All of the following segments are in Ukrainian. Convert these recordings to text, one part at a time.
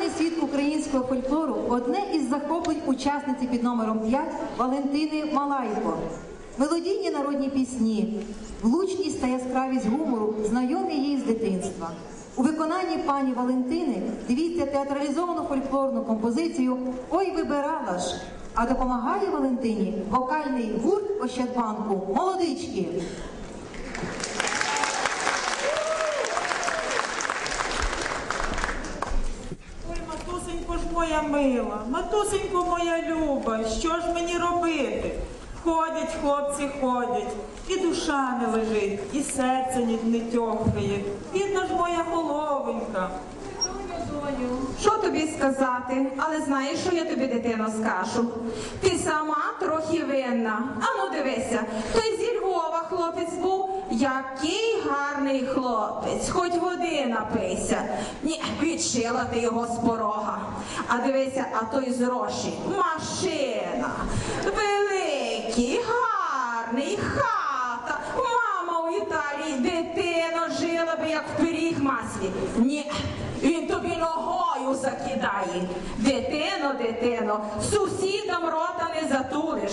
Сучасний світ українського фольклору одне із захоплень учасниці під номером 5 Валентини Малайко. Мелодійні народні пісні, влучність та яскравість гумору знайомі їй з дитинства. У виконанні пані Валентини дивіться театралізовану фольклорну композицію Ой вибирала ж. А допомагає Валентині вокальний гурт Ощадбанку Молодички. Ой, матусенько ж моя мила, матусенько моя люба, що ж мені робити? Ходять хлопці, ходять, і душа не лежить, і серце не, тьохкає. Бідна ж моя головенька. Що тобі сказати? Але знаєш, що я тобі дитино скажу? Ти сама трохи винна. Ану дивися, той зі Львова хлопець був. Який гарний хлопець, хоч води напийся. Ні, відшила ти його з порога. А дивися, а той з роші. Машина. Великий, гарний, хата. Мама у Італії, дитино жила би, як в пиріг маслі. Ні, він тобі ногою закидає. Дитино, дитино, сусідам рота не затулиш.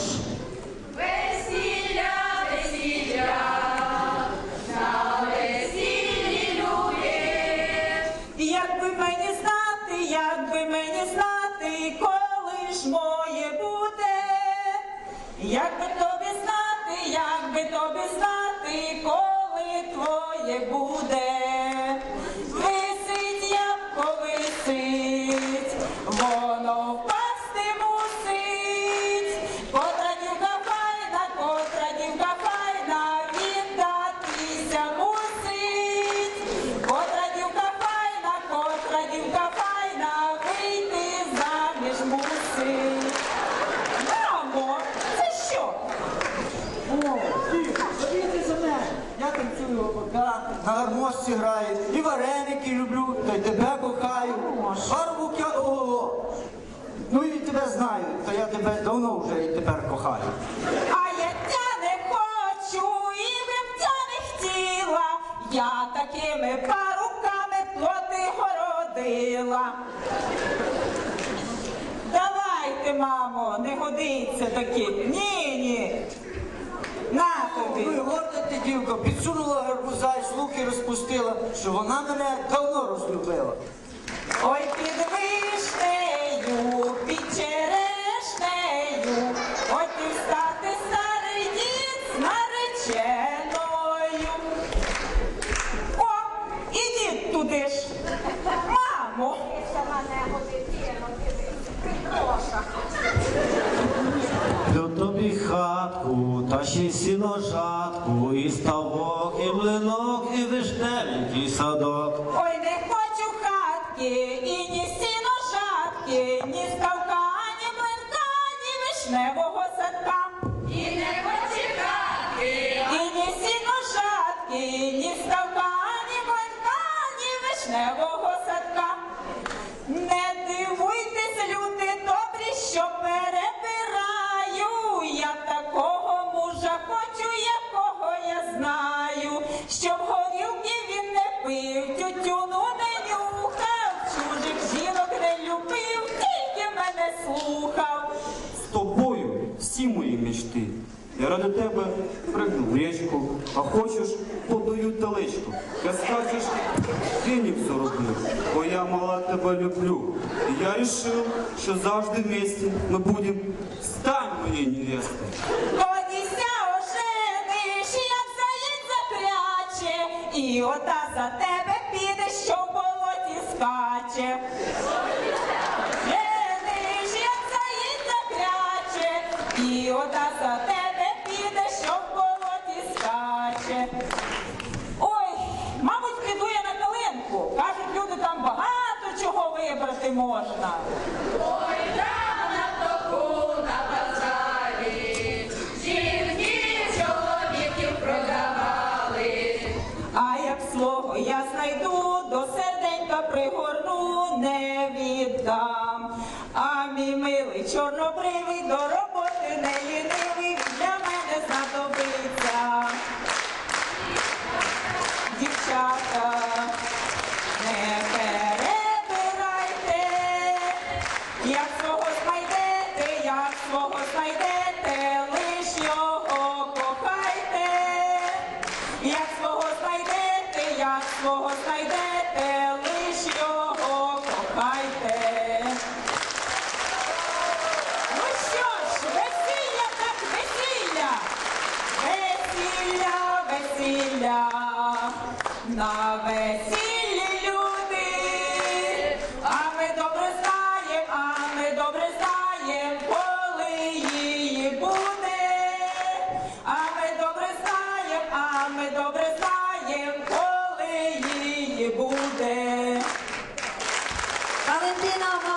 Весілля, Як би мені знати, як би мені знати, коли ж моє буде, як би тобі знати, як би тобі знати, коли твоє буде, мусить. Мамо? О, опака, на гармошці граю, і вареники люблю, та й тебе кохаю. Гарбук ого. Ну і тебе знаю, та я тебе давно вже і тепер кохаю. А я ця не хочу, і би б ця не хотіла. Я такими паруками плоти городила. Давайте, мамо, не годиться такі. Ні, ні. На Ну і горда ти дівка, підсунула гарбуза і слухи розпустила, що вона мене давно розлюбила. Ой, під вишнею, під черешнею, ой ти встати старий дід з нареченою. О, ідіть туди ж. Мамо, До тобі хатку, та ще сіножатку, і ставок, і млинок, і вишневенький садок. Тютюну не нюхав, чужих жінок не любив, тільки мене слухав. З тобою всі мої мечти. Я ради тебе пригну в річку, а хочеш подаю далечку. Я скажеш, фінік зароблю, бо я мала тебе люблю. І я рішив, що завжди вместе ми будем. Стань моєю невестою. Одіся ожениш, як заєць закляче, і ота за тебе скаче. Жениш, як заєць і ота за тебе піде, що в болоті скаче. Ой, мабуть, піду на калинку. Кажуть, люди там багато чого вибрати можна. кого знайдете, лиш його кохайте. Ну що ж, весілля так весілля, весілля, весілля, на весілля. 先进了吗？